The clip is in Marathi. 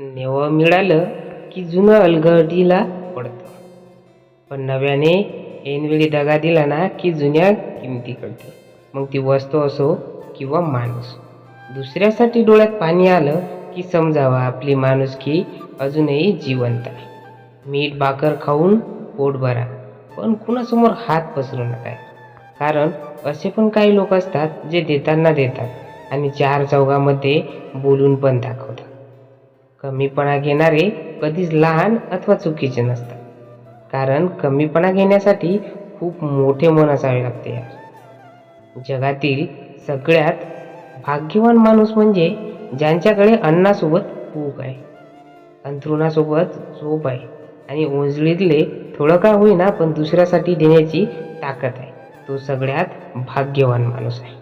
नवं मिळालं की जुनं अलगडीला पडतं. पण नव्याने ऐनवेळी दगा दिला ना की जुन्या किमती कळते मग ती वस्तू असो किंवा माणूस. दुसऱ्यासाठी डोळ्यात पाणी आलं की समजावं आपली माणुसकी अजूनही जिवंत आहे. मीठ भाकर खाऊन पोट भरा. पण कुणासमोर हात पसरू नका. कारण असे पण काही लोक असतात जे देताना देतात आणि चार चौघामध्ये बोलून पण दाखवतात. कमीपणा घेणारे कधीच लहान अथवा चुकीचे नसतात. कारण कमीपणा घेण्यासाठी खूप मोठे मन असावे लागते यार. जगातील सगळ्यात भाग्यवान माणूस म्हणजे ज्यांच्याकडे अन्नासोबत भूक आहे. अंथरुणासोबत झोप आहे आणि ओंजळीतले थोडं का होईना पण दुसऱ्यासाठी देण्याची ताकद आहे. तो सगळ्यात भाग्यवान माणूस आहे.